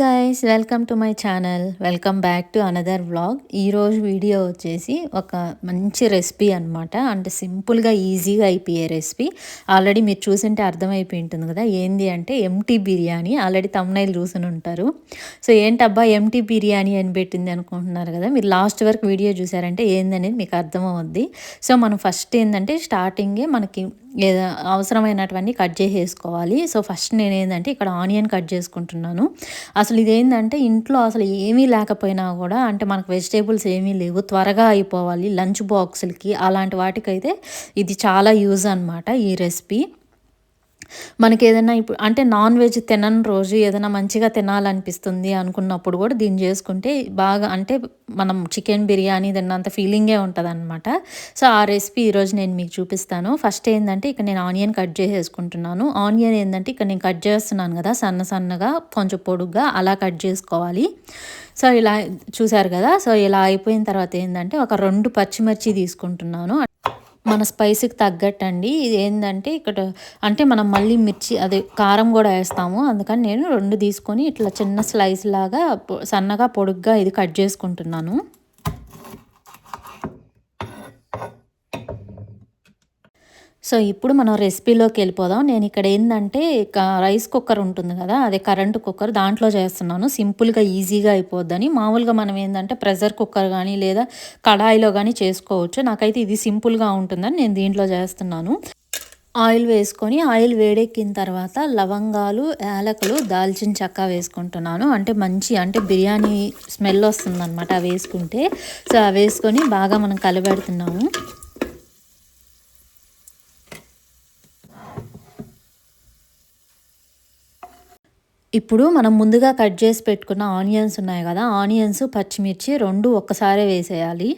Guys welcome to my channel welcome back to another vlog ఈరోజు video వచ్చేసి ఒక మంచి రెసిపీ అనమాట అంటే సింపుల్గా ఈజీగా అయిపోయే రెసిపీ ఆల్రెడీ మీరు చూసింటే అర్థమైపోయి ఉంటుంది కదా ఏంది అంటే ఎంటీ బిర్యానీ. ఆల్రెడీ తమ్నైల్ చూసుని ఉంటారు. సో ఏంటబ్బా ఎంటీ బిర్యానీ అని పెట్టింది అనుకుంటున్నారు కదా మీరు లాస్ట్ వరకు వీడియో చూసారంటే ఏందనేది మీకు అర్థమవుద్ది. సో మనం ఫస్ట్ ఏంటంటే స్టార్టింగే మనకి ఏదో అవసరమైనటువన్నీ కట్ చేసేసుకోవాలి. సో ఫస్ట్ నేను ఏంటంటే ఇక్కడ ఆనియన్ కట్ చేసుకుంటున్నాను. అసలు అసలు ఇదేంటంటే ఇంట్లో అసలు ఏమీ లేకపోయినా కూడా అంటే మనకు వెజిటేబుల్స్ ఏమీ లేవు త్వరగా అయిపోవాలి లంచ్ బాక్సులకి. అలాంటి వాటికైతే ఇది చాలా యూజ్ అనమాట ఈ రెసిపీ. మనకి ఏదైనా ఇప్పుడు అంటే నాన్ వెజ్ తినని రోజు ఏదైనా మంచిగా తినాలనిపిస్తుంది అనుకున్నప్పుడు కూడా దీన్ని చేసుకుంటే బాగా అంటే మనం చికెన్ బిర్యానీ తిన్నంత ఫీలింగే ఉంటుంది అనమాట సో ఆ రెసిపీ ఈరోజు నేను మీకు చూపిస్తాను. ఫస్ట్ ఏంటంటే ఇక్కడ నేను ఆనియన్ కట్ చేసేసుకుంటున్నాను. ఆనియన్ ఏంటంటే ఇక్కడ నేను కట్ చేస్తున్నాను కదా సన్న సన్నగా కొంచెం పొడుగ్గా అలా కట్ చేసుకోవాలి. సో ఇలా చూసారు కదా సో ఇలా అయిపోయిన తర్వాత ఏంటంటే ఒక రెండు పచ్చిమిర్చి తీసుకుంటున్నాను. మన స్పైసీకి తగ్గట్టు అండి ఇది ఏంటంటే ఇక్కడ అంటే మనం మళ్ళీ మిర్చి అదే కారం కూడా వేస్తాము. అందుకని నేను రెండు తీసుకొని ఇట్లా చిన్న స్లైస్ లాగా సన్నగా పొడుగ్గా ఇది కట్ చేసుకుంటున్నాను. సో ఇప్పుడు మనం రెసిపీలోకి వెళ్ళిపోదాం. నేను ఇక్కడ ఏంటంటే రైస్ కుక్కర్ ఉంటుంది కదా అదే కరెంటు కుక్కర్ దాంట్లో చేస్తున్నాను. సింపుల్గా ఈజీగా అయిపోద్దని. మామూలుగా మనం ఏంటంటే ప్రెషర్ కుక్కర్ కానీ లేదా కడాయిలో కానీ చేసుకోవచ్చు. నాకైతే ఇది సింపుల్గా ఉంటుందని నేను దీంట్లో చేస్తున్నాను. ఆయిల్ వేసుకొని ఆయిల్ వేడెక్కిన తర్వాత లవంగాలు యాలకులు దాల్చిన చెక్క వేసుకుంటున్నాను. అంటే మంచి అంటే బిర్యానీ స్మెల్ వస్తుందన్నమాట వేసుకుంటే. సో అవి వేసుకొని బాగా మనం కలబెడుతున్నాము. ఇప్పుడు మనం ముందుగా కట్ చేసి పెట్టుకున్న ఆనియన్స్ ఉన్నాయి కదా ఆనియన్స్ పచ్చిమిర్చి రెండు ఒక్కసారే వేసేయాలి.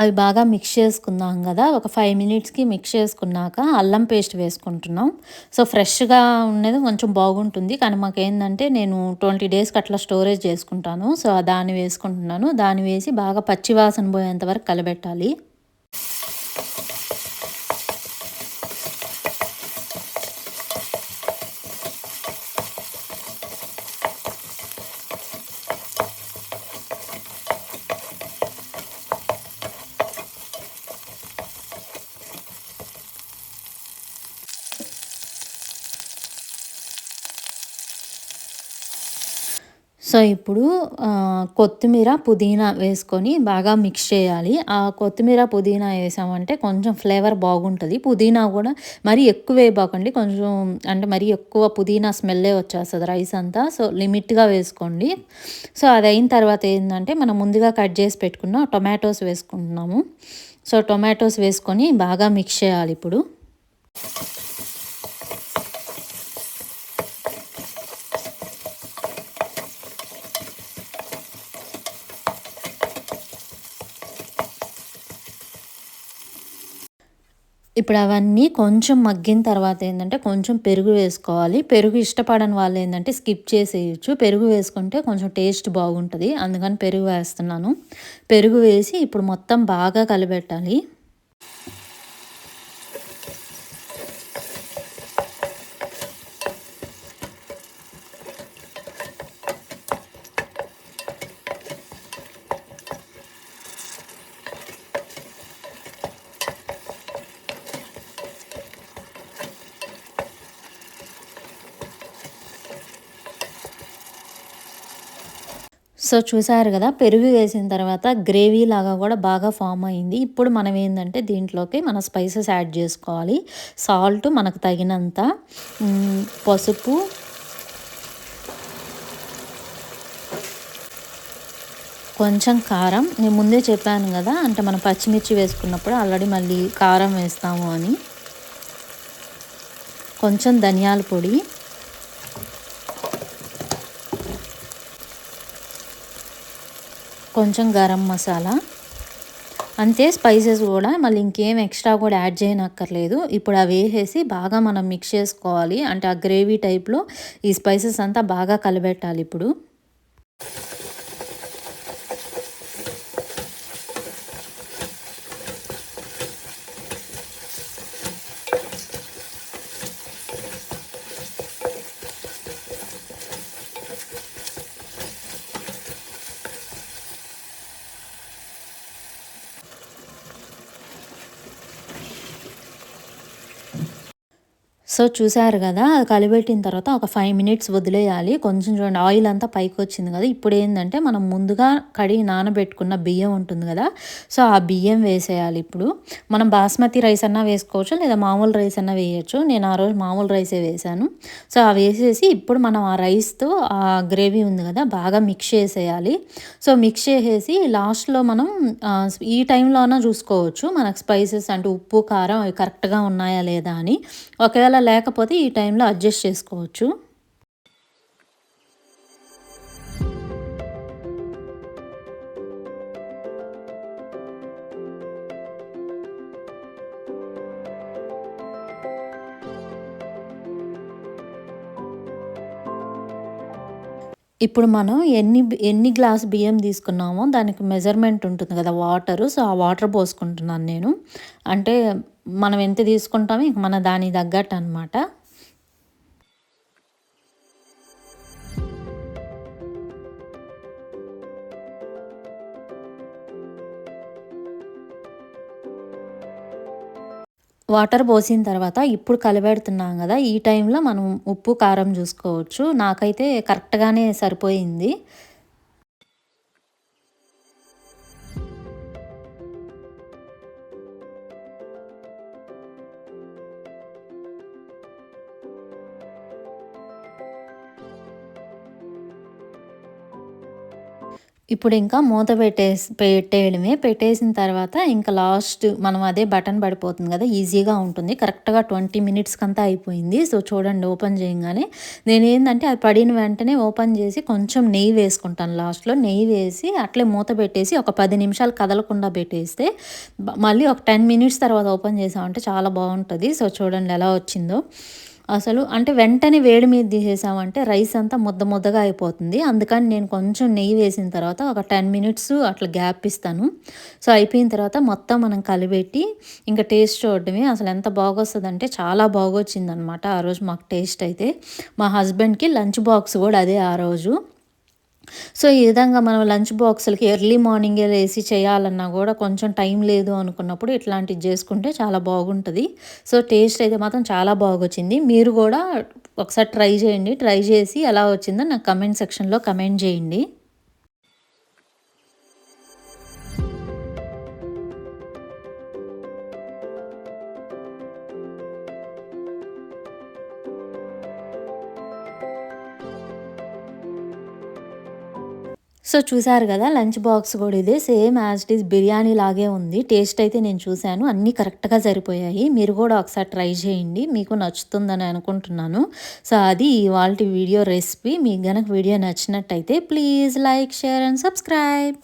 అవి బాగా మిక్స్ చేసుకుందాం కదా ఒక ఫైవ్ మినిట్స్కి మిక్స్ చేసుకున్నాక అల్లం పేస్ట్ వేసుకుంటున్నాం. సో ఫ్రెష్గా ఉండేది కొంచెం బాగుంటుంది కానీ మాకేంటంటే నేను ట్వంటీ డేస్కి అట్లా స్టోరేజ్ చేసుకుంటాను. సో దాన్ని వేసుకుంటున్నాను. దాన్ని వేసి బాగా పచ్చివాసన పోయేంత వరకు కలబెట్టాలి. సో ఇప్పుడు కొత్తిమీర పుదీనా వేసుకొని బాగా మిక్స్ చేయాలి. ఆ కొత్తిమీర పుదీనా వేసామంటే కొంచెం ఫ్లేవర్ బాగుంటుంది. పుదీనా కూడా మరీ ఎక్కువ వేయబాకండి. కొంచెం అంటే మరీ ఎక్కువ పుదీనా స్మెల్లే వచ్చేస్తుంది రైస్ అంతా. సో లిమిట్గా వేసుకోండి. సో అది అయిన తర్వాత ఏంటంటే మనం ముందుగా కట్ చేసి పెట్టుకున్న టొమాటోస్ వేసుకుంటున్నాము. సో టొమాటోస్ వేసుకొని బాగా మిక్స్ చేయాలి ఇప్పుడు. ఇప్పుడు అవన్నీ కొంచెం మగ్గిన తర్వాత ఏంటంటే కొంచెం పెరుగు వేసుకోవాలి. పెరుగు ఇష్టపడని వాళ్ళు ఏంటంటే స్కిప్ చేసేయచ్చు. పెరుగు వేసుకుంటే కొంచెం టేస్ట్ బాగుంటుంది. అందుకని పెరుగు వేస్తున్నాను. పెరుగు వేసి ఇప్పుడు మొత్తం బాగా కలిపెట్టాలి. సో చూసారు కదా పెరుగు వేసిన తర్వాత గ్రేవీ లాగా కూడా బాగా ఫామ్ అయింది. ఇప్పుడు మనం ఏంటంటే దీంట్లోకి మన స్పైసెస్ యాడ్ చేసుకోవాలి. సాల్ట్ మనకు తగినంత పసుపు కొంచెం కారం. నేను ముందే చెప్పాను కదా అంటే మనం పచ్చిమిర్చి వేసుకున్నప్పుడు ఆల్రెడీ మళ్ళీ కారం వేస్తాము అని. కొంచెం ధనియాల పొడి కొంచెం గరం మసాలా. అంతే స్పైసెస్ కూడా మళ్ళీ ఇంకేం ఎక్స్ట్రా కూడా యాడ్ చేయనక్కర్లేదు. ఇప్పుడు అవి వేసేసి బాగా మనం మిక్స్ చేసుకోవాలి. అంటే ఆ గ్రేవీ టైప్లో ఈ స్పైసెస్ అంతా బాగా కలబెట్టాలి ఇప్పుడు. సో చూసారు కదా అది కలిపెట్టిన తర్వాత ఒక ఫైవ్ మినిట్స్ వదిలేయాలి. కొంచెం చూడండి ఆయిల్ అంతా పైకి వచ్చింది కదా. ఇప్పుడు ఏంటంటే మనం ముందుగా కడిగి నానబెట్టుకున్న బియ్యం ఉంటుంది కదా సో ఆ బియ్యం వేసేయాలి ఇప్పుడు. మనం బాస్మతి రైస్ అన్నా వేసుకోవచ్చు లేదా మామూలు రైస్ అన్నా వేయచ్చు. నేను ఆ రోజు మామూలు రైసే వేసాను సో ఆ వేసేసి ఇప్పుడు మనం ఆ రైస్తో ఆ గ్రేవీ ఉంది కదా బాగా మిక్స్ చేసేయాలి. సో మిక్స్ చేసేసి లాస్ట్లో మనం ఈ టైంలోనే చూసుకోవచ్చు. మనకు స్పైసెస్ అంటే ఉప్పు కారం అవి కరెక్ట్గా ఉన్నాయా లేదా అని. ఒకవేళ లేకపోతే ఈ టైంలో అడ్జస్ట్ చేసుకోవచ్చు. ఇప్పుడు మనం ఎన్ని ఎన్ని గ్లాస్ బియ్యం తీసుకున్నామో దానికి మెజర్మెంట్ ఉంటుంది కదా వాటరు. సో ఆ వాటర్ పోసుకుంటున్నాను నేను. అంటే మనం ఎంత తీసుకుంటామో ఇంక మన దానికి తగ్గట్టు అనమాట వాటర్ పోసిన తర్వాత ఇప్పుడు కలిపెడుతున్నాం కదా ఈ టైంలో మనం ఉప్పు కారం చూసుకోవచ్చు. నాకైతే కరెక్ట్గానే సరిపోయింది. ఇప్పుడు ఇంకా మూత పెట్టేసి పెట్టేయడమే. పెట్టేసిన తర్వాత ఇంకా లాస్ట్ మనం అదే బటన్ పడిపోతుంది కదా ఈజీగా ఉంటుంది. కరెక్ట్గా ట్వంటీ మినిట్స్కి అంతా అయిపోయింది. సో చూడండి ఓపెన్ చేయగానే నేను ఏంటంటే అది పడిన వెంటనే ఓపెన్ చేసి కొంచెం నెయ్యి వేసుకుంటాను లాస్ట్లో. నెయ్యి వేసి అట్లే మూత పెట్టేసి ఒక పది నిమిషాలు కదలకుండా పెట్టేస్తే మళ్ళీ ఒక టెన్ మినిట్స్ తర్వాత ఓపెన్ చేసామంటే చాలా బాగుంటుంది. సో చూడండి ఎలా వచ్చిందో. అసలు అంటే వెంటనే వేడి మీద తీసేసామంటే రైస్ అంతా ముద్ద ముద్దగా అయిపోతుంది. అందుకని నేను కొంచెం నెయ్యి వేసిన తర్వాత ఒక టెన్ మినిట్స్ అట్లా గ్యాప్ ఇస్తాను. సో అయిపోయిన తర్వాత మొత్తం మనం కలిపెట్టి ఇంకా టేస్ట్ చూడడమే. అసలు ఎంత బాగొస్తుందంటే చాలా బాగొచ్చిందనమాట ఆ రోజు మాకు టేస్ట్ అయితే. మా హస్బెండ్కి లంచ్ బాక్స్ కూడా అదే ఆ రోజు. సో ఈ విధంగా మనం లంచ్ బాక్సులకి ఎర్లీ మార్నింగే వేసి చేయాలన్నా కూడా కొంచెం టైం లేదు అనుకున్నప్పుడు ఇట్లాంటివి చేసుకుంటే చాలా బాగుంటుంది. సో టేస్ట్ అయితే మాత్రం చాలా బాగొచ్చింది. మీరు కూడా ఒకసారి ట్రై చేయండి. ట్రై చేసి ఎలా వచ్చిందో నాకు కమెంట్ సెక్షన్లో కమెంట్ చేయండి. సో చూసారు కదా లంచ్ బాక్స్ కూడా ఇదే same as it is biryani లాగే ఉంది. టేస్ట్ అయితే నేను చూశాను అన్నీ కరెక్ట్గా సరిపోయాయి. మీరు కూడా ఒకసారి ట్రై చేయండి మీకు నచ్చుతుందని అనుకుంటున్నాను. సో అది ఇవాళ వీడియో రెసిపీ మీకు గనక వీడియో నచ్చినట్టయితే please like share and subscribe.